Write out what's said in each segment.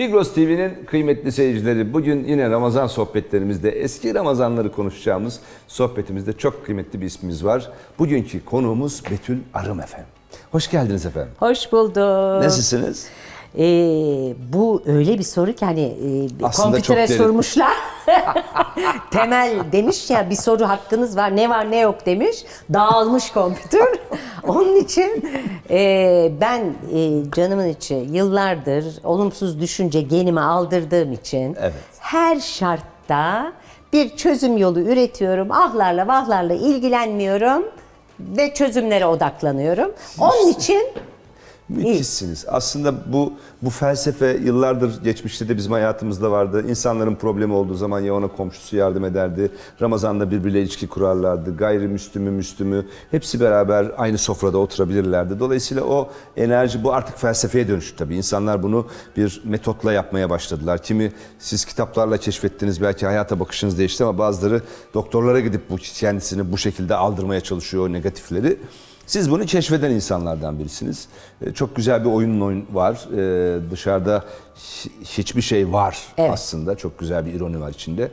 Migros TV'nin kıymetli seyircileri bugün yine Ramazan sohbetlerimizde eski Ramazanları konuşacağımız sohbetimizde çok kıymetli bir ismimiz var. Bugünkü konuğumuz Betül Arım efendim. Hoş geldiniz efendim. Hoş bulduk. Nasılsınız? Ee, bu öyle bir soru ki hani e, Aslında kompütere çok derin. sormuşlar. Temel demiş ya bir soru hakkınız var ne var ne yok demiş. Dağılmış kompütür. Onun için e, ben e, canımın içi yıllardır olumsuz düşünce genime aldırdığım için Evet. her şartta bir çözüm yolu üretiyorum. Ahlarla vahlarla ilgilenmiyorum ve çözümlere odaklanıyorum. Onun için Müthişsiniz. Aslında bu bu felsefe yıllardır geçmişte de bizim hayatımızda vardı. İnsanların problemi olduğu zaman ya ona komşusu yardım ederdi. Ramazan'da birbiriyle ilişki kurarlardı. Gayrimüslümü, Müslümü hepsi beraber aynı sofrada oturabilirlerdi. Dolayısıyla o enerji bu artık felsefeye dönüştü tabii. İnsanlar bunu bir metotla yapmaya başladılar. Kimi siz kitaplarla keşfettiniz belki hayata bakışınız değişti ama bazıları doktorlara gidip bu kendisini bu şekilde aldırmaya çalışıyor negatifleri. Siz bunu keşfeden insanlardan birisiniz. Ee, Çok güzel bir oyunun oyun var. Ee, dışarıda hi- hiçbir şey var Evet. aslında. Çok güzel bir ironi var içinde. Ee,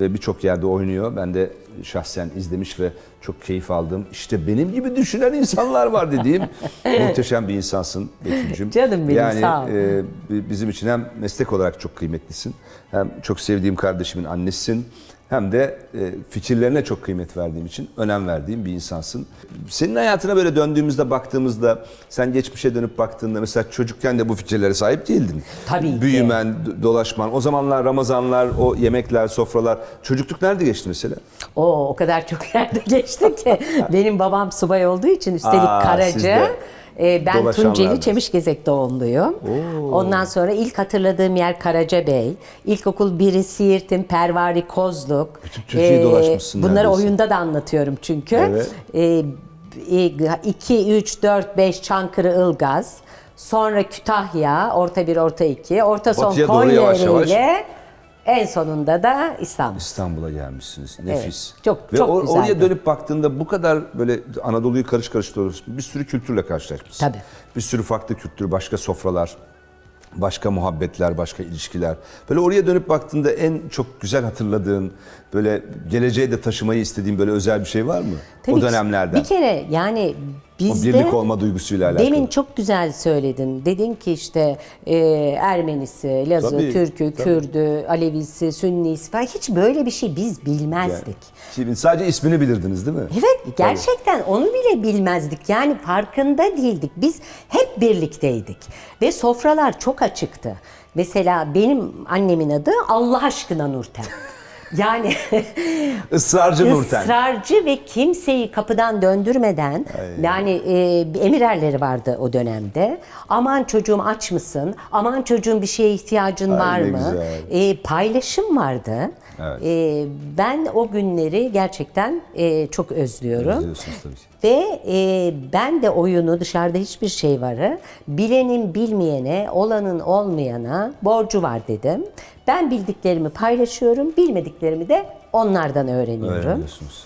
ve birçok yerde oynuyor. Ben de şahsen izlemiş ve çok keyif aldım. İşte benim gibi düşünen insanlar var dediğim muhteşem bir insansın Betül'cüm. Canım benim, yani, sağ ol. e, bi- bizim için hem meslek olarak çok kıymetlisin. Hem çok sevdiğim kardeşimin annesisin. Hem de e, fikirlerine çok kıymet verdiğim için önem verdiğim bir insansın. Senin hayatına böyle döndüğümüzde baktığımızda sen geçmişe dönüp baktığında mesela çocukken de bu fikirlere sahip değildin. Tabii ki. Büyümen, do- dolaşman, o zamanlar Ramazanlar, o yemekler, sofralar. Çocukluk nerede geçti mesela? O o kadar çok yerde geçti ki benim babam subay olduğu için üstelik Aa, de e, ben dolaşanlardan. Tunceli Çemişgezek doğumluyum. Ondan sonra ilk hatırladığım yer Karacabey. İlkokul 1'i Siirt'in Pervari Kozluk. Bütün Türkiye'yi dolaşmışsın Bunları neredeyse. oyunda da anlatıyorum çünkü. Evet. E, 2, 3, 4, 5 Çankırı Ilgaz. Sonra Kütahya, orta 1, orta 2. Orta son Batıya Konya yavaş yavaş. En sonunda da İstanbul. İstanbul'a gelmişsiniz. Nefis. çok- Ve çok or- oraya güzeldi. dönüp baktığında bu kadar böyle Anadolu'yu karış karış dolaşıyorsun. Bir sürü kültürle karşılaşmışsın. Tabii. Bir sürü farklı kültür, başka sofralar, başka muhabbetler, başka ilişkiler. Böyle oraya dönüp baktığında en çok güzel hatırladığın, böyle geleceğe de taşımayı istediğin böyle özel bir şey var mı? Tabii o dönemlerden. Bir kere yani o bizde... birlik olma duygusuyla alakalı. Demin çok güzel söyledin. Dedin ki işte e, Ermenisi, Lazı, Tabii, Türk'ü, tabii. Kürd'ü, Alevisi, Sünnisi falan hiç böyle bir şey biz bilmezdik. Şimdi sadece ismini bilirdiniz değil mi? Evet gerçekten onu bile bilmezdik. Yani farkında değildik. Biz hep birlikteydik. Ve sofralar çok açıktı. Mesela benim annemin adı Allah aşkına Nurten. Yani Israrcı Nurten. ısrarcı ve kimseyi kapıdan döndürmeden yani e, emirerleri vardı o dönemde. Aman çocuğum aç mısın? Aman çocuğum bir şeye ihtiyacın Ay, var ne mı? güzel. E, paylaşım vardı. Evet. E, ben o günleri gerçekten e, çok özlüyorum. Özlüyorsunuz tabii ki. Ve e, ben de oyunu dışarıda hiçbir şey varı bilenin bilmeyene, olanın olmayana borcu var dedim. Ben bildiklerimi paylaşıyorum, bilmediklerimi de onlardan öğreniyorum. Öğreniyorsunuz.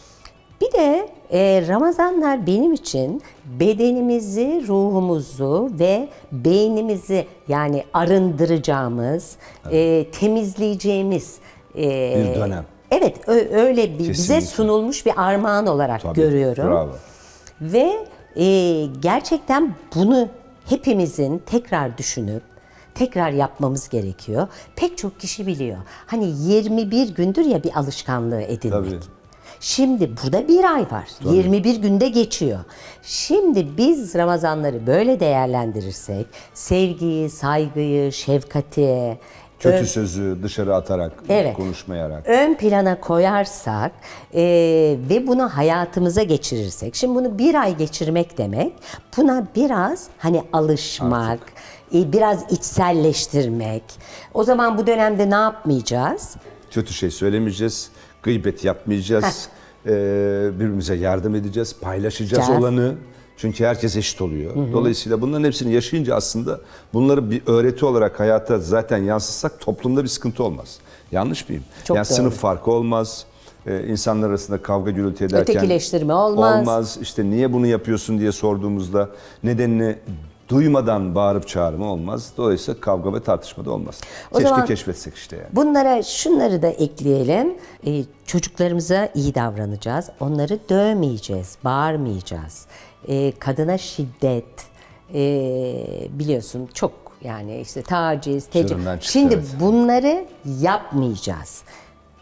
Bir de e, Ramazanlar benim için bedenimizi, ruhumuzu ve beynimizi yani arındıracağımız, e, temizleyeceğimiz e, Bir dönem. Evet, öyle bir, bize sunulmuş bir armağan olarak Tabii. görüyorum. Bravo. Ve e, gerçekten bunu hepimizin tekrar düşünüp tekrar yapmamız gerekiyor. Pek çok kişi biliyor. Hani 21 gündür ya bir alışkanlığı edinmek. Tabii. Şimdi burada bir ay var. 21 günde geçiyor. Şimdi biz Ramazanları böyle değerlendirirsek sevgiyi, saygıyı, şefkati, Kötü ö- sözü dışarı atarak, Evet. konuşmayarak. ön plana koyarsak e, ve bunu hayatımıza geçirirsek, şimdi bunu bir ay geçirmek demek, buna biraz hani alışmak, e, biraz içselleştirmek. O zaman bu dönemde ne yapmayacağız? Kötü şey söylemeyeceğiz, gıybet yapmayacağız, eee, birbirimize yardım edeceğiz, paylaşacağız Caz. olanı. Çünkü herkes eşit oluyor. Dolayısıyla bunların hepsini yaşayınca aslında bunları bir öğreti olarak hayata zaten yansıtsak toplumda bir sıkıntı olmaz. Yanlış mıyım? Çok yani doğru. sınıf farkı olmaz. Ee, insanlar arasında kavga gürültü ederken Ötekileştirme olmaz. Olmaz. İşte niye bunu yapıyorsun diye sorduğumuzda nedenini Duymadan bağırıp çağırma olmaz. Dolayısıyla kavga ve tartışma da olmaz. O Keşke zaman- keşfetsek işte yani. Bunlara şunları da ekleyelim. Ee, çocuklarımıza iyi davranacağız. Onları dövmeyeceğiz, bağırmayacağız. Ee, kadına şiddet, ee, biliyorsun çok yani işte taciz. Çığırından çıktı, Şimdi evet. bunları yapmayacağız.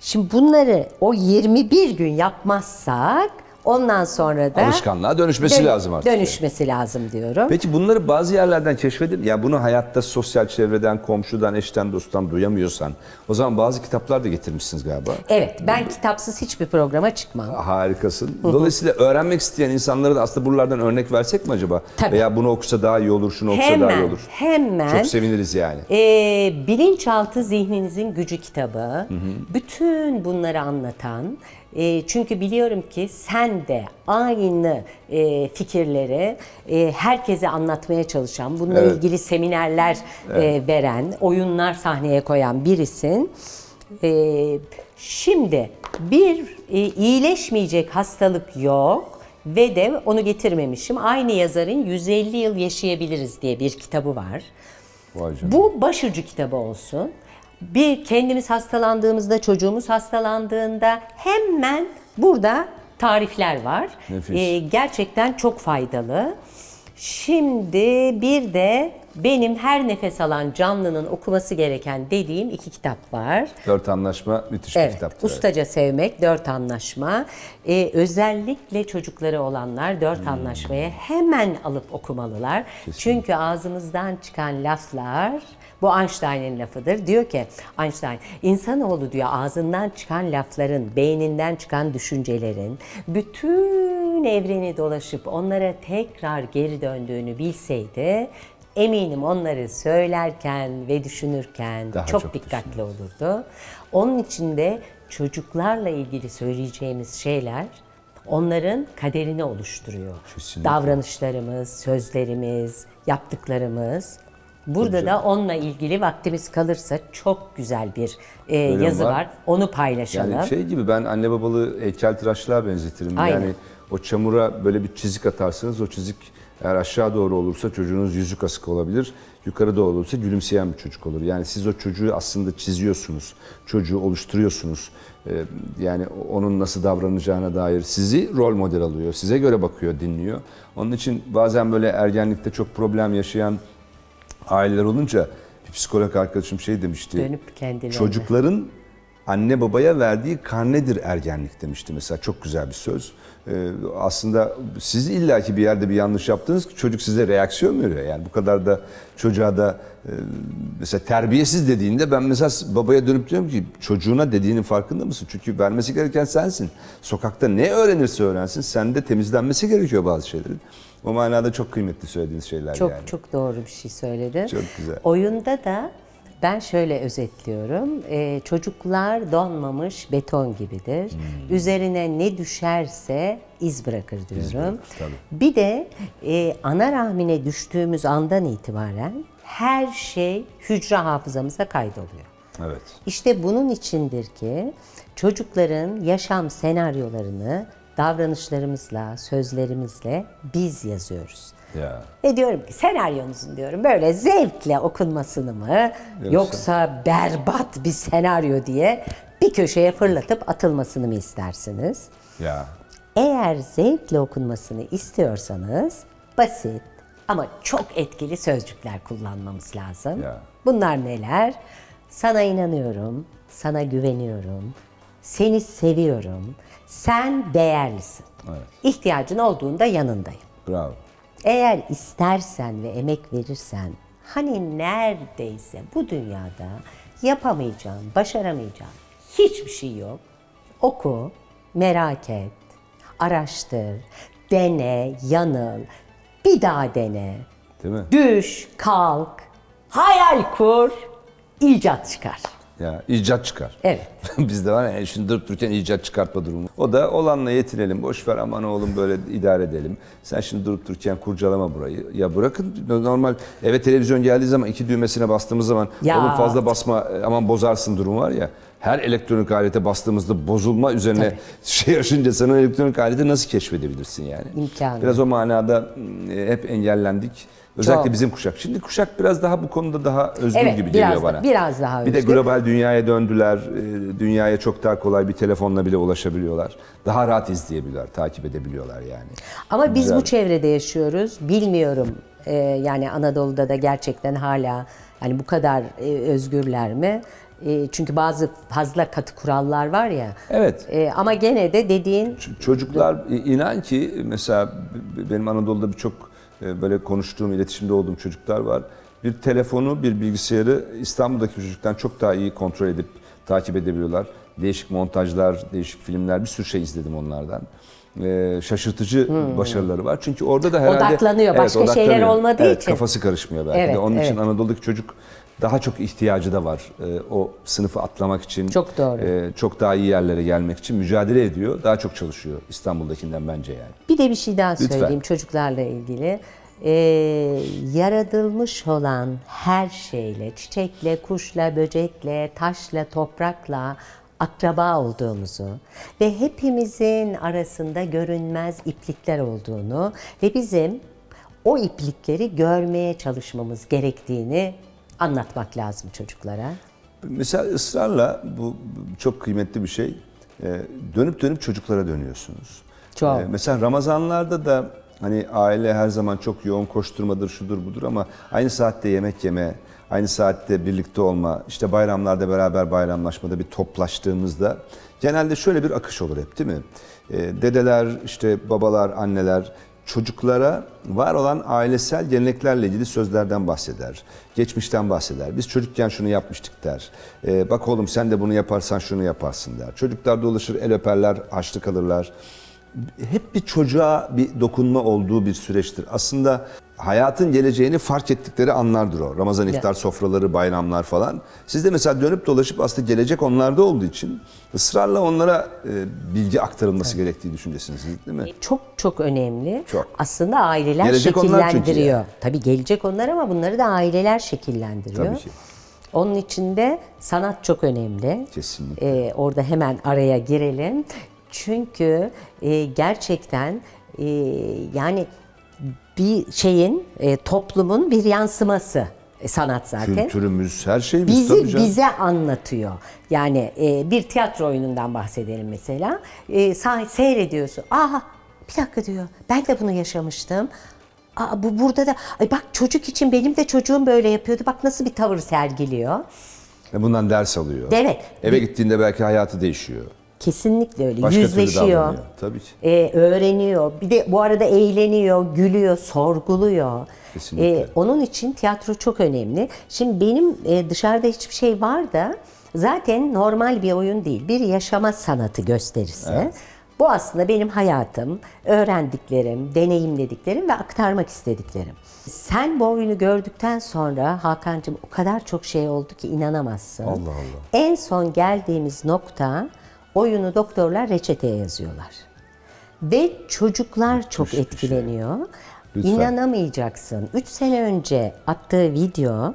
Şimdi bunları o 21 gün yapmazsak ondan sonra da Alışkanlığa dönüşmesi dön- lazım artık. Dönüşmesi lazım diyorum. Peki bunları bazı yerlerden keşfedip ya bunu hayatta sosyal çevreden, komşudan, eşten, dosttan duyamıyorsan o zaman bazı kitaplar da getirmişsiniz galiba. Evet, ben kitapsız hiçbir programa çıkmam. Harikasın. Dolayısıyla öğrenmek isteyen insanlara da aslında buralardan örnek versek mi acaba? Tabii. Veya bunu okusa daha iyi olur, şunu okusa daha iyi Hemen, olur. hemen. Çok seviniriz yani. Ee, bilinçaltı zihninizin gücü kitabı. Bütün bunları anlatan. e, çünkü biliyorum ki sen de aynı e, fikirleri e, herkese anlatmaya çalışan, bununla Evet. ilgili seminerler e, veren, oyunlar sahneye koyan birisin. E, şimdi bir e, iyileşmeyecek hastalık yok ve de onu getirmemişim. Aynı yazarın 150 yıl yaşayabiliriz diye bir kitabı var. Vay canına. Bu başucu kitabı olsun. Bir kendimiz hastalandığımızda, çocuğumuz hastalandığında hemen burada tarifler var. Nefis. Ee, gerçekten çok faydalı. Şimdi bir de benim her nefes alan canlının okuması gereken dediğim iki kitap var. Dört anlaşma müthiş bir Evet, kitaptır. evet. Ustaca Sevmek, Dört Anlaşma. Ee, özellikle çocukları olanlar Hmm. Dört Anlaşmayı hemen alıp okumalılar. Çünkü ağzımızdan çıkan laflar, bu Einstein'ın lafıdır. Diyor ki Einstein, insanoğlu diyor ağzından çıkan lafların, beyninden çıkan düşüncelerin bütün evreni dolaşıp onlara tekrar geri döndüğünü bilseydi eminim onları söylerken ve düşünürken Daha çok, çok dikkatli olurdu. Onun için de çocuklarla ilgili söyleyeceğimiz şeyler onların kaderini oluşturuyor. Kesinlikle. Davranışlarımız, sözlerimiz, yaptıklarımız. Burada da onunla ilgili vaktimiz kalırsa çok güzel bir e, yazı var. var. Onu paylaşalım. Yani şey gibi ben anne babalı heykeltıraşlığa benzetirim. Aynen. Yani o çamura böyle bir çizik atarsınız. O çizik eğer aşağı doğru olursa çocuğunuz yüzük asık olabilir. Yukarı doğru olursa gülümseyen bir çocuk olur. Yani siz o çocuğu aslında çiziyorsunuz. Çocuğu oluşturuyorsunuz. Ee, yani onun nasıl davranacağına dair sizi rol model alıyor. Size göre bakıyor, dinliyor. Onun için bazen böyle ergenlikte çok problem yaşayan aileler olunca bir psikolog arkadaşım şey demişti. Dönüp kendilerine. Çocukların anne babaya verdiği karnedir ergenlik demişti mesela çok güzel bir söz. Ee, aslında siz illaki bir yerde bir yanlış yaptınız ki çocuk size reaksiyon veriyor. Yani bu kadar da çocuğa da e, mesela terbiyesiz dediğinde ben mesela babaya dönüp diyorum ki çocuğuna dediğinin farkında mısın? Çünkü vermesi gereken sensin. Sokakta ne öğrenirse öğrensin sende temizlenmesi gerekiyor bazı şeylerin. O manada çok kıymetli söylediğiniz şeyler Çok yani. çok doğru bir şey söyledin. Çok güzel. Oyunda da ben şöyle özetliyorum. Ee, çocuklar donmamış beton gibidir. Hmm. Üzerine ne düşerse iz bırakır diyorum. tabii. Bir de e, ana rahmine düştüğümüz andan itibaren her şey hücre hafızamıza kaydoluyor. Evet. İşte bunun içindir ki çocukların yaşam senaryolarını davranışlarımızla, sözlerimizle biz yazıyoruz. Ya. Ve diyorum ki senaryonuzun diyorum böyle zevkle okunmasını mı yoksa, berbat bir senaryo diye bir köşeye fırlatıp atılmasını mı istersiniz? Ya. Eğer zevkle okunmasını istiyorsanız basit ama çok etkili sözcükler kullanmamız lazım. Ya. Bunlar neler? Sana inanıyorum, sana güveniyorum, seni seviyorum, sen değerlisin. Evet. İhtiyacın olduğunda yanındayım. Bravo. Eğer istersen ve emek verirsen hani neredeyse bu dünyada yapamayacağın, başaramayacağın hiçbir şey yok. Oku, merak et, araştır, dene, yanıl, bir daha dene. Değil mi? Düş, kalk, hayal kur, icat çıkar. Ya icat çıkar. Evet. Bizde var ya şimdi durup dururken icat çıkartma durumu. O da olanla yetinelim. Boş ver aman oğlum böyle idare edelim. Sen şimdi durup dururken kurcalama burayı. Ya bırakın normal eve televizyon geldiği zaman iki düğmesine bastığımız zaman Ya. oğlum fazla basma aman bozarsın durum var ya. Her elektronik alete bastığımızda bozulma üzerine şey yaşınca sen o elektronik aleti nasıl keşfedebilirsin yani? İmkanı Biraz o manada e, hep engellendik. Özellikle Çok. bizim kuşak. Şimdi kuşak biraz daha bu konuda daha özgür Evet, gibi biraz geliyor da- bana. biraz daha Bir de özgür. global dünyaya döndüler. E, Dünyaya çok daha kolay bir telefonla bile ulaşabiliyorlar. Daha rahat izleyebiliyorlar, takip edebiliyorlar yani. Ama biz Güzel. bu çevrede yaşıyoruz. Bilmiyorum e, yani Anadolu'da da gerçekten hala yani bu kadar e, özgürler mi? E, çünkü bazı fazla katı kurallar var ya. Evet. E, ama gene de dediğin Çocuklar inan ki mesela b- benim Anadolu'da birçok e, böyle konuştuğum, iletişimde olduğum çocuklar var. Bir telefonu, bir bilgisayarı İstanbul'daki çocuktan çok daha iyi kontrol edip takip edebiliyorlar. Değişik montajlar, değişik filmler, bir sürü şey izledim onlardan. E, şaşırtıcı başarıları var. Çünkü orada da herhalde... Odaklanıyor, başka şeyler odaklanıyor. olmadığı evet, için. Kafası karışmıyor belki Evet, de. Onun için evet. Anadolu'daki çocuk daha çok ihtiyacı da var. E, o sınıfı atlamak için. Çok doğru. e, çok daha iyi yerlere gelmek için mücadele ediyor. Daha çok çalışıyor İstanbul'dakinden bence yani. Bir de bir şey daha Lütfen. söyleyeyim çocuklarla ilgili. Ee, yaratılmış olan her şeyle, çiçekle, kuşla, böcekle, taşla, toprakla akraba olduğumuzu ve hepimizin arasında görünmez iplikler olduğunu ve bizim o iplikleri görmeye çalışmamız gerektiğini anlatmak lazım çocuklara. Mesela ısrarla bu çok kıymetli bir şey. Ee, dönüp dönüp çocuklara dönüyorsunuz. Çok. Ee, mesela Ramazanlarda da hani aile her zaman çok yoğun koşturmadır, şudur budur ama aynı saatte yemek yeme, aynı saatte birlikte olma, işte bayramlarda beraber bayramlaşmada bir toplaştığımızda genelde şöyle bir akış olur hep değil mi? Ee, dedeler, işte babalar, anneler çocuklara var olan ailesel geleneklerle ilgili sözlerden bahseder. Geçmişten bahseder. Biz çocukken şunu yapmıştık der. Ee, bak oğlum sen de bunu yaparsan şunu yaparsın der. Çocuklar dolaşır, el öperler, harçlık alırlar. Hep bir çocuğa bir dokunma olduğu bir süreçtir. Aslında hayatın geleceğini fark ettikleri anlardır o. Ramazan iftar sofraları, bayramlar falan. Siz de mesela dönüp dolaşıp aslında gelecek onlarda olduğu için ısrarla onlara e, bilgi aktarılması gerektiği düşüncesiniz değil mi? Çok çok önemli. Çok. Aslında aileler Gelecek şekillendiriyor. yani. Tabii gelecek onlar ama bunları da aileler şekillendiriyor. Tabii ki. Onun için de sanat çok önemli. Kesinlikle. Ee, orada hemen araya girelim. Çünkü e, gerçekten e, yani bir şeyin, e, toplumun bir yansıması e, sanat zaten Kültürümüz, her şeyimiz tabii bizi canım. bize anlatıyor. Yani e, bir tiyatro oyunundan bahsedelim mesela. E, seyrediyorsun. Aa bir dakika diyor. Ben de bunu yaşamıştım. Aa, bu burada da ay bak çocuk için benim de çocuğum böyle yapıyordu. Bak nasıl bir tavır sergiliyor. Ve bundan ders alıyor. Evet. Eve gittiğinde belki hayatı değişiyor. Kesinlikle öyle. Başka Yüzleşiyor. Tabii ki. e, öğreniyor. Bir de bu arada eğleniyor, gülüyor, sorguluyor. Kesinlikle. E, onun için tiyatro çok önemli. Şimdi benim e, dışarıda hiçbir şey var da zaten normal bir oyun değil. Bir yaşama sanatı gösterisi. Bu aslında benim hayatım, öğrendiklerim, deneyimlediklerim ve aktarmak istediklerim. Sen bu oyunu gördükten sonra Hakan'cığım o kadar çok şey oldu ki inanamazsın. Allah Allah. En son geldiğimiz nokta oyunu doktorlar reçeteye yazıyorlar. Ve çocuklar çok bir şey. etkileniyor. Lütfen. İnanamayacaksın. 3 sene önce attığı video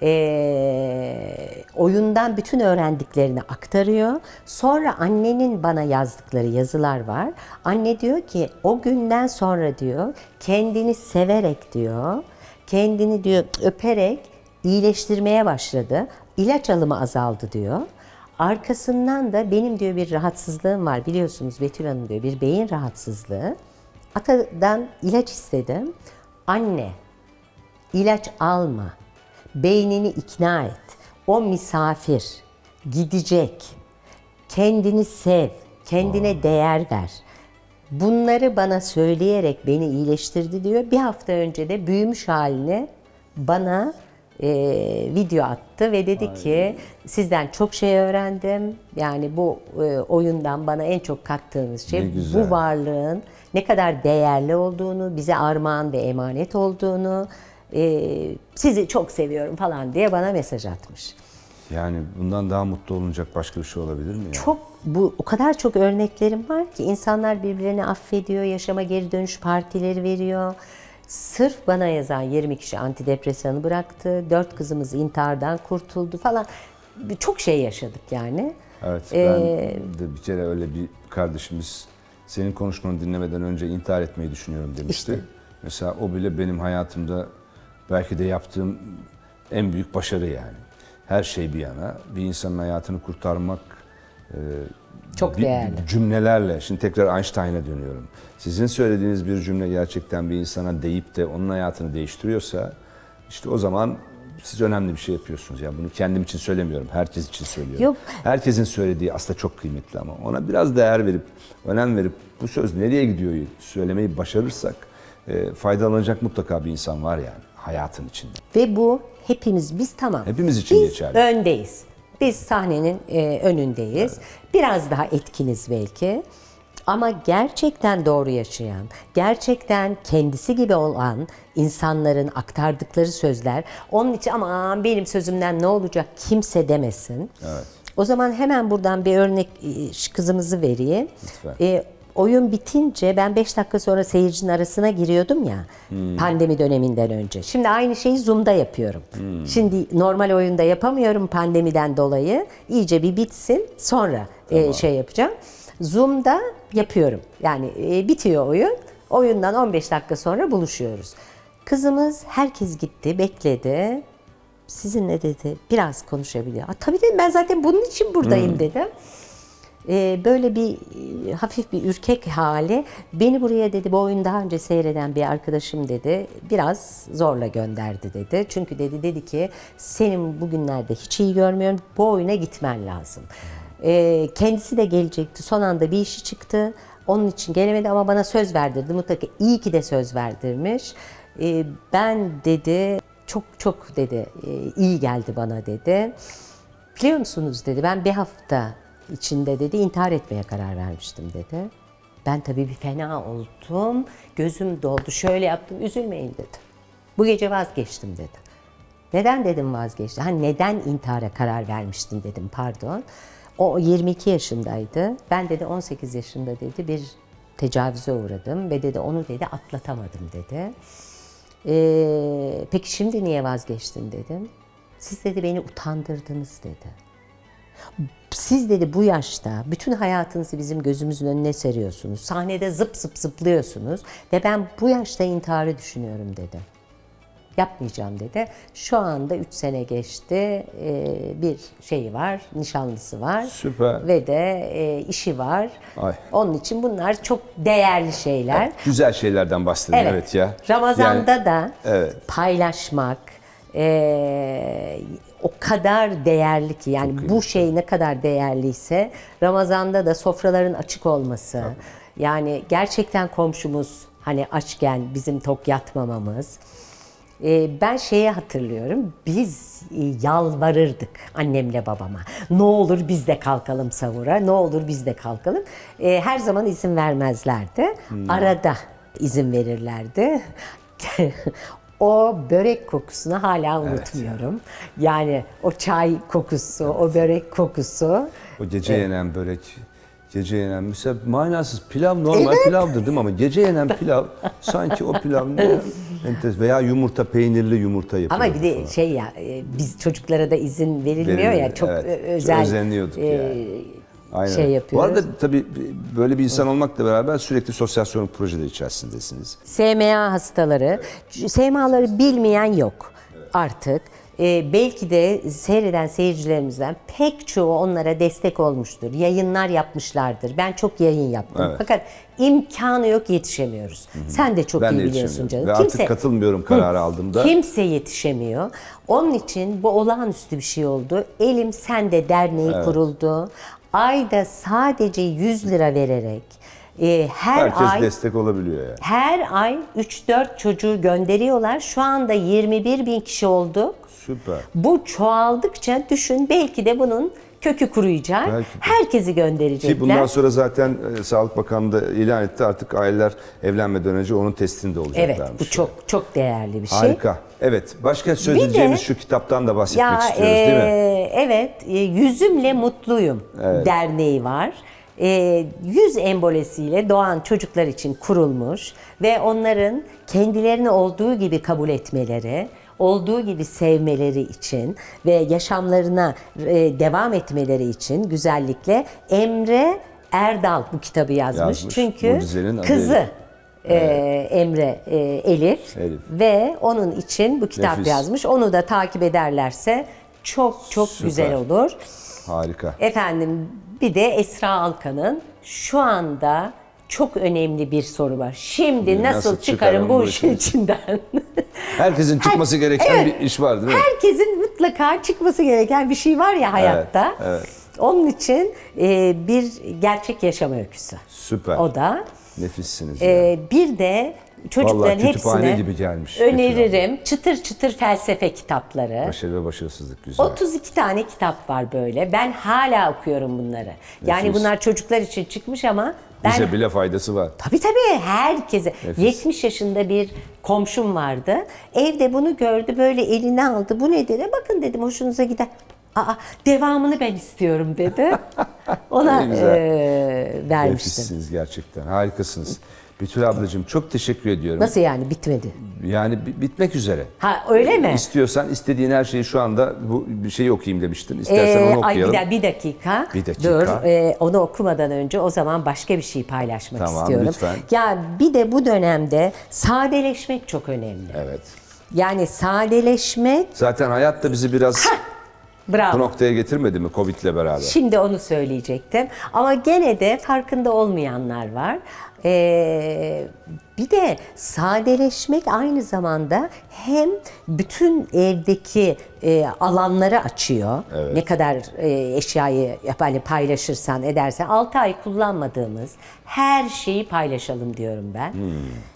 eee, oyundan bütün öğrendiklerini aktarıyor. Sonra annenin bana yazdıkları yazılar var. Anne diyor ki o günden sonra diyor kendini severek diyor kendini diyor öperek iyileştirmeye başladı. İlaç alımı azaldı diyor. Arkasından da benim diyor bir rahatsızlığım var biliyorsunuz Betül Hanım diyor bir beyin rahatsızlığı. Atadan ilaç istedim. Anne ilaç alma. Beynini ikna et. O misafir gidecek. Kendini sev. Kendine değer ver. Bunları bana söyleyerek beni iyileştirdi diyor. Bir hafta önce de büyümüş halini bana e, video attı ve dedi ki sizden çok şey öğrendim. Yani bu e, oyundan bana en çok kattığınız şey bu varlığın ne kadar değerli olduğunu, bize armağan ve emanet olduğunu, e, sizi çok seviyorum falan diye bana mesaj atmış. Yani bundan daha mutlu olunacak başka bir şey olabilir mi? ya? Çok bu o kadar çok örneklerim var ki insanlar birbirlerini affediyor, yaşama geri dönüş partileri veriyor. Sırf bana yazan 20 kişi antidepresanı bıraktı. Dört kızımız intihardan kurtuldu falan. çok şey yaşadık yani. Evet Ee, ben de bir kere öyle bir kardeşimiz senin konuşmanı dinlemeden önce intihar etmeyi düşünüyorum demişti. İşte. Mesela o bile benim hayatımda belki de yaptığım en büyük başarı yani. Her şey bir yana bir insanın hayatını kurtarmak e, Çok değerli. cümlelerle şimdi tekrar Einstein'a dönüyorum. Sizin söylediğiniz bir cümle gerçekten bir insana deyip de onun hayatını değiştiriyorsa işte o zaman siz önemli bir şey yapıyorsunuz. Yani bunu kendim için söylemiyorum. Herkes için söylüyorum. Yok. Herkesin söylediği aslında çok kıymetli ama ona biraz değer verip, önem verip bu söz nereye gidiyor söylemeyi başarırsak e, faydalanacak mutlaka bir insan var yani hayatın içinde. Ve bu hepimiz biz tamam. Hepimiz için biz geçerli. öndeyiz. Biz sahnenin e, önündeyiz. Biraz daha etkiniz belki. Ama gerçekten doğru yaşayan, gerçekten kendisi gibi olan insanların aktardıkları sözler, onun için aman benim sözümden ne olacak kimse demesin. O zaman hemen buradan bir örnek e, kızımızı vereyim. Lütfen. E, oyun bitince ben 5 dakika sonra seyircinin arasına giriyordum ya pandemi döneminden önce. Şimdi aynı şeyi Zoom'da yapıyorum. Şimdi normal oyunda yapamıyorum pandemiden dolayı. İyice bir bitsin sonra e, şey yapacağım. Zoom'da yapıyorum. Yani e, bitiyor oyun. Oyundan 15 dakika sonra buluşuyoruz. Kızımız herkes gitti, bekledi. Sizinle dedi biraz konuşabiliyor. "Aa, tabii dedim ben zaten bunun için buradayım dedim. Ee, böyle bir e, hafif bir ürkek hali. Beni buraya dedi bu oyunu daha önce seyreden bir arkadaşım dedi biraz zorla gönderdi dedi. Çünkü dedi dedi ki senin bugünlerde hiç iyi görmüyorum bu oyuna gitmen lazım. Ee, kendisi de gelecekti son anda bir işi çıktı. Onun için gelemedi ama bana söz verdirdi mutlaka iyi ki de söz verdirmiş. Ee, ben dedi çok çok dedi iyi geldi bana dedi. Biliyor musunuz dedi ben bir hafta içinde dedi intihar etmeye karar vermiştim dedi. Ben tabii bir fena oldum. Gözüm doldu. Şöyle yaptım. Üzülmeyin dedi. Bu gece vazgeçtim dedi. Neden dedim vazgeçti? Ha neden intihara karar vermiştin dedim pardon. O 22 yaşındaydı. Ben dedi 18 yaşında dedi bir tecavüze uğradım ve dedi onu dedi atlatamadım dedi. Ee, peki şimdi niye vazgeçtin dedim. Siz dedi beni utandırdınız dedi. Siz dedi bu yaşta bütün hayatınızı bizim gözümüzün önüne seriyorsunuz. Sahnede zıp zıp zıplıyorsunuz ve ben bu yaşta intiharı düşünüyorum dedi. Yapmayacağım dedi. Şu anda 3 sene geçti. Ee, bir şeyi var, nişanlısı var. Süper. Ve de e, işi var. Ay. Onun için bunlar çok değerli şeyler. Güzel şeylerden bahsedin evet, ya. Ramazan'da Yani- da evet. paylaşmak eee, o kadar değerli ki yani bu şey ne kadar değerliyse Ramazan'da da sofraların açık olması. Yani gerçekten komşumuz hani açken bizim tok yatmamamız. Ee, ben şeyi hatırlıyorum. Biz e, yalvarırdık annemle babama. Ne olur biz de kalkalım savura. Ne olur biz de kalkalım. Ee, her zaman izin vermezlerdi. Arada izin verirlerdi. o börek kokusunu hala unutmuyorum. Yani o çay kokusu, o börek kokusu. O gece yenen börek, gece yenen mesela manasız pilav normal pilavdır değil mi ama gece yenen pilav sanki o pilav ne enteresan veya yumurta peynirli yumurta yapılıyor. Ama bir de şey ya e, biz çocuklara da izin verilmiyor ya Verilmiyor, çok evet. Çok özel özeniyorduk e, yani. Aynen. şey Bu yapıyoruz. arada tabii böyle bir insan olmakla beraber sürekli sosyal sorumluluk projeleri içerisindesiniz. SMA hastaları, SMA'ları bilmeyen yok artık. Ee, belki de seyreden seyircilerimizden pek çoğu onlara destek olmuştur. Yayınlar yapmışlardır. Ben çok yayın yaptım. Evet. Fakat imkanı yok yetişemiyoruz. Sen de çok Ben de iyi biliyorsun yetişemiyorum. canım. Ve artık katılmıyorum kararı aldığımda. Kimse yetişemiyor. Onun için bu olağanüstü bir şey oldu. Elim Sende Derneği kuruldu. Ayda sadece 100 lira vererek e, her Herkes ay destek olabiliyor yani. her ay 3-4 çocuğu gönderiyorlar. Şu anda 21 bin kişi olduk. Süper. Bu çoğaldıkça düşün belki de bunun kökü kuruyacak. Belki. Herkesi gönderecekler. Ki bundan sonra zaten e, Sağlık Bakanlığı da ilan etti artık aileler evlenmeden önce onun testinde Evet olacaklarmış. bu çok çok değerli bir şey. Harika. Evet. Başka söz Bir de- edeceğimiz şu kitaptan da bahsetmek istiyoruz değil mi? e, evet e, Yüzümle Mutluyum derneği var. E, yüz embolesiyle doğan çocuklar için kurulmuş ve onların kendilerini olduğu gibi kabul etmeleri, olduğu gibi sevmeleri için ve yaşamlarına e, devam etmeleri için güzellikle Emre Erdal bu kitabı yazmış. Yazmış. Çünkü adı kızı e, Emre e, Elif, Elif. ve onun için bu kitap Nefis. yazmış. Onu da takip ederlerse çok çok Süper. güzel olur. Harika. Efendim bir de Esra Alkan'ın şu anda çok önemli bir soru var. Şimdi nasıl, Nasıl çıkarım çıkarım bu işin içinden? Herkesin çıkması gereken Evet. bir iş var değil mi? Herkesin mutlaka çıkması gereken bir şey var ya hayatta. evet. Onun için e, bir gerçek yaşam öyküsü. Süper. O da. Nefissiniz ya. E, bir de çocukların hepsine gibi gelmiş. öneririm. Çıtır çıtır felsefe kitapları. Başarı ve başarısızlık güzel. 32 tane kitap var böyle. Ben hala okuyorum bunları. Yani Nefis. bunlar çocuklar için çıkmış ama ben Bize bile faydası var. Tabii tabii herkese. Nefis. 70 yaşında bir komşum vardı. Evde bunu gördü böyle eline aldı. Bu ne dedi? Bakın dedim hoşunuza gider. Aa devamını ben istiyorum dedi. Ona eee, vermiştim. Nefissiniz gerçekten. Harikasınız. Betül ablacığım çok teşekkür ediyorum. Nasıl yani bitmedi? Yani bi- bitmek üzere. Ha öyle mi? İstiyorsan istediğin her şeyi şu anda bu bir şeyi okuyayım demiştin. İstersen Ee, onu ay bir, okuyalım. da- bir dakika. Bir dakika. Dur. ee, onu okumadan önce o zaman başka bir şey paylaşmak Tamam, istiyorum. lütfen. Ya bir de bu dönemde sadeleşmek çok önemli. Evet. Yani sadeleşmek Zaten hayat da bizi biraz bravo. bu noktaya getirmedi mi Covid'le beraber? Şimdi onu söyleyecektim. Ama gene de farkında olmayanlar var. Ee, bir de sadeleşmek aynı zamanda hem bütün evdeki e, alanları açıyor. Ne kadar e, eşyayı hani paylaşırsan edersen 6 ay kullanmadığımız her şeyi paylaşalım diyorum ben.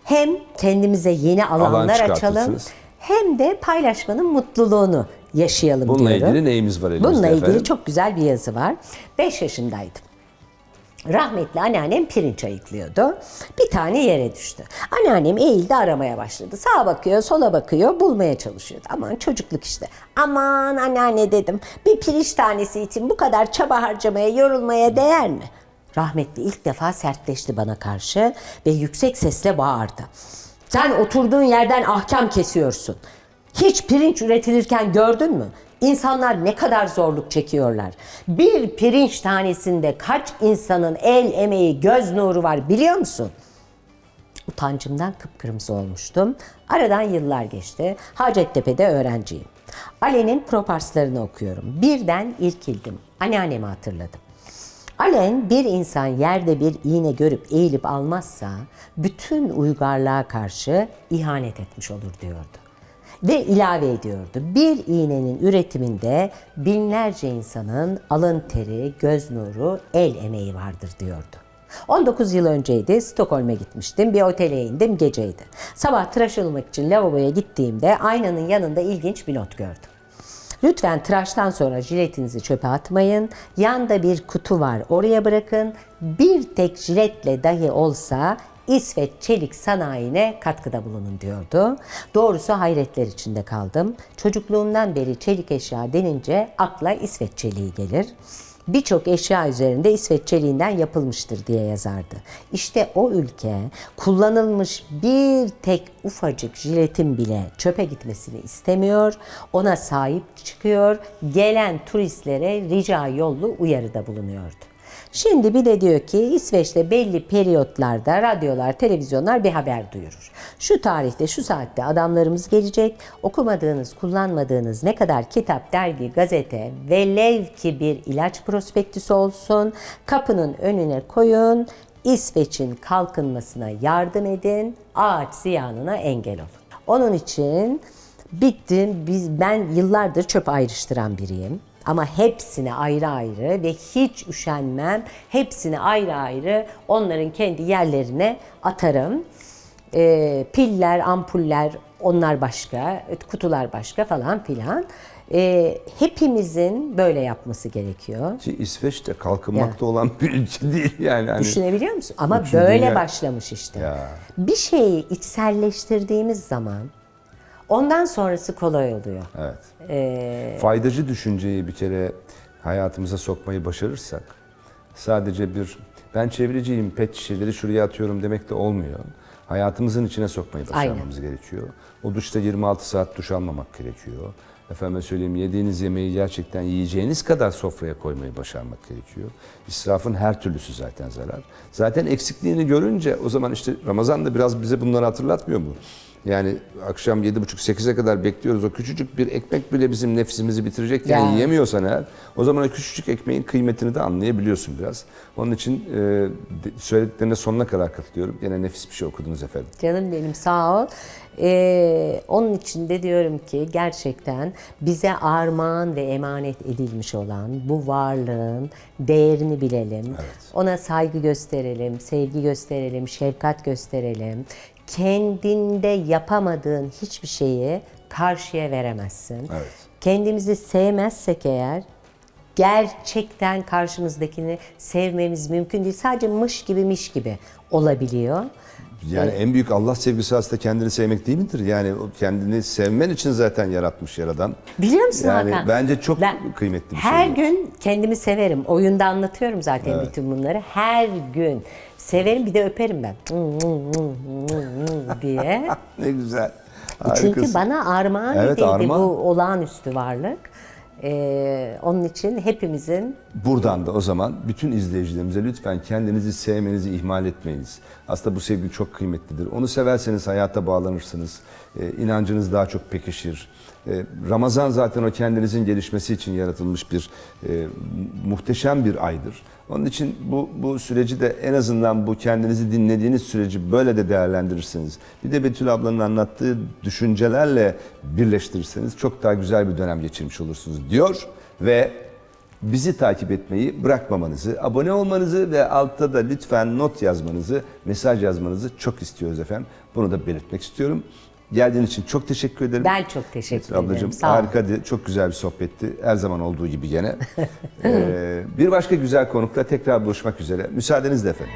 Hem kendimize yeni alanlar açalım çıkartırsınız. hem de paylaşmanın mutluluğunu yaşayalım Bununla diyorum. ilgili neyimiz var elimizde Bununla ilgili efendim? çok güzel bir yazı var. 5 yaşındaydım. Rahmetli anneannem pirinç ayıklıyordu. Bir tane yere düştü. Anneannem eğildi aramaya başladı. Sağa bakıyor, sola bakıyor, bulmaya çalışıyordu. Aman çocukluk işte. Aman anneanne dedim. Bir pirinç tanesi için bu kadar çaba harcamaya, yorulmaya değer mi? Rahmetli ilk defa sertleşti bana karşı ve yüksek sesle bağırdı. Sen oturduğun yerden ahkam kesiyorsun. Hiç pirinç üretilirken gördün mü? İnsanlar ne kadar zorluk çekiyorlar. Bir pirinç tanesinde kaç insanın el emeği, göz nuru var biliyor musun? Utancımdan kıpkırmızı olmuştum. Aradan yıllar geçti. Hacettepe'de öğrenciyim. Ale'nin proparslarını okuyorum. Birden irkildim. Anneannemi hatırladım. Alen bir insan yerde bir iğne görüp eğilip almazsa bütün uygarlığa karşı ihanet etmiş olur diyordu. Ve ilave ediyordu. Bir iğnenin üretiminde binlerce insanın alın teri, göz nuru, el emeği vardır diyordu. 19 yıl önceydi. Stockholm'e gitmiştim. Bir otele indim. Geceydi. Sabah tıraş olmak için lavaboya gittiğimde aynanın yanında ilginç bir not gördüm. Lütfen tıraştan sonra jiletinizi çöpe atmayın. Yanda bir kutu var oraya bırakın. Bir tek jiletle dahi olsa İsveç çelik sanayine katkıda bulunun diyordu. Doğrusu hayretler içinde kaldım. Çocukluğumdan beri çelik eşya denince akla İsveç çeliği gelir. Birçok eşya üzerinde İsveç çeliğinden yapılmıştır diye yazardı. İşte o ülke kullanılmış bir tek ufacık jiletin bile çöpe gitmesini istemiyor. Ona sahip çıkıyor. Gelen turistlere rica yollu uyarıda bulunuyordu. Şimdi bir de diyor ki İsveç'te belli periyotlarda radyolar, televizyonlar bir haber duyurur. Şu tarihte, şu saatte adamlarımız gelecek. Okumadığınız, kullanmadığınız ne kadar kitap, dergi, gazete, velev ki bir ilaç prospektüsü olsun, kapının önüne koyun. İsveç'in kalkınmasına yardım edin, ağaç ziyanına engel olun. Onun için bittim. Biz, ben yıllardır çöp ayrıştıran biriyim. Ama hepsini ayrı ayrı ve hiç üşenmem. Hepsini ayrı ayrı onların kendi yerlerine atarım. Ee, piller, ampuller onlar başka, kutular başka falan filan. Ee, hepimizin böyle yapması gerekiyor. Ki İsveç'te kalkınmakta olan bir ülke değil yani. Hani Düşünebiliyor musun? Ama böyle dünya- başlamış işte. Ya. Bir şeyi içselleştirdiğimiz zaman ondan sonrası kolay oluyor. Evet. Faydacı düşünceyi bir kere hayatımıza sokmayı başarırsak sadece bir ben çevreciyim pet şişeleri şuraya atıyorum demek de olmuyor. hayatımızın içine sokmayı Aynen. başarmamız gerekiyor. O duşta 26 saat duş almamak gerekiyor. Efendime söyleyeyim yediğiniz yemeği gerçekten yiyeceğiniz kadar sofraya koymayı başarmak gerekiyor. İsrafın her türlüsü zaten zarar. Zaten eksikliğini görünce o zaman işte Ramazan da biraz bize bunları hatırlatmıyor mu? Yani akşam 7.30-8'e kadar bekliyoruz. O küçücük bir ekmek bile bizim nefsimizi bitirecekken Ya. yiyemiyorsan eğer o zaman o küçücük ekmeğin kıymetini de anlayabiliyorsun biraz. Onun için e, söylediklerine sonuna kadar katılıyorum. Gene nefis bir şey okudunuz efendim. Canım benim sağ ol. Ee, onun için de diyorum ki gerçekten bize armağan ve emanet edilmiş olan bu varlığın değerini bilelim. Ona saygı gösterelim, sevgi gösterelim, şefkat gösterelim. Kendinde yapamadığın hiçbir şeyi karşıya veremezsin. Evet. Kendimizi sevmezsek eğer gerçekten karşımızdakini sevmemiz mümkün değil. Sadece mış gibi miş gibi olabiliyor. Yani en büyük Allah sevgisi aslında kendini sevmek değil midir? Yani o kendini sevmen için zaten yaratmış yaradan. Biliyor musun Yani Hakan? bence çok Ben kıymetli bir şey Her bu. gün kendimi severim. Oyunda anlatıyorum zaten bütün bunları. Her gün severim bir de öperim ben. diye. Ne güzel. Çünkü Harikasın. bana armağan Evet, edildi armağan. bu olağanüstü varlık. Ee, onun için hepimizin Buradan da o zaman bütün izleyicilerimize lütfen kendinizi sevmenizi ihmal etmeyiniz. Aslında bu sevgi çok kıymetlidir. Onu severseniz hayata bağlanırsınız. Ee, inancınız daha çok pekişir. Ee, Ramazan zaten o kendinizin gelişmesi için yaratılmış bir e, muhteşem bir aydır. Onun için bu, bu süreci de en azından bu kendinizi dinlediğiniz süreci böyle de değerlendirirsiniz. Bir de Betül ablanın anlattığı düşüncelerle birleştirirseniz çok daha güzel bir dönem geçirmiş olursunuz diyor ve bizi takip etmeyi bırakmamanızı, abone olmanızı ve altta da lütfen not yazmanızı, mesaj yazmanızı çok istiyoruz efendim. Bunu da belirtmek istiyorum. Geldiğin için çok teşekkür ederim. ben çok teşekkür Betül ederim. Ablacığım Sağ ol. harikaydı. Çok güzel bir sohbetti. Her zaman olduğu gibi gene. Ee, bir başka güzel konukla tekrar buluşmak üzere. Müsaadenizle efendim.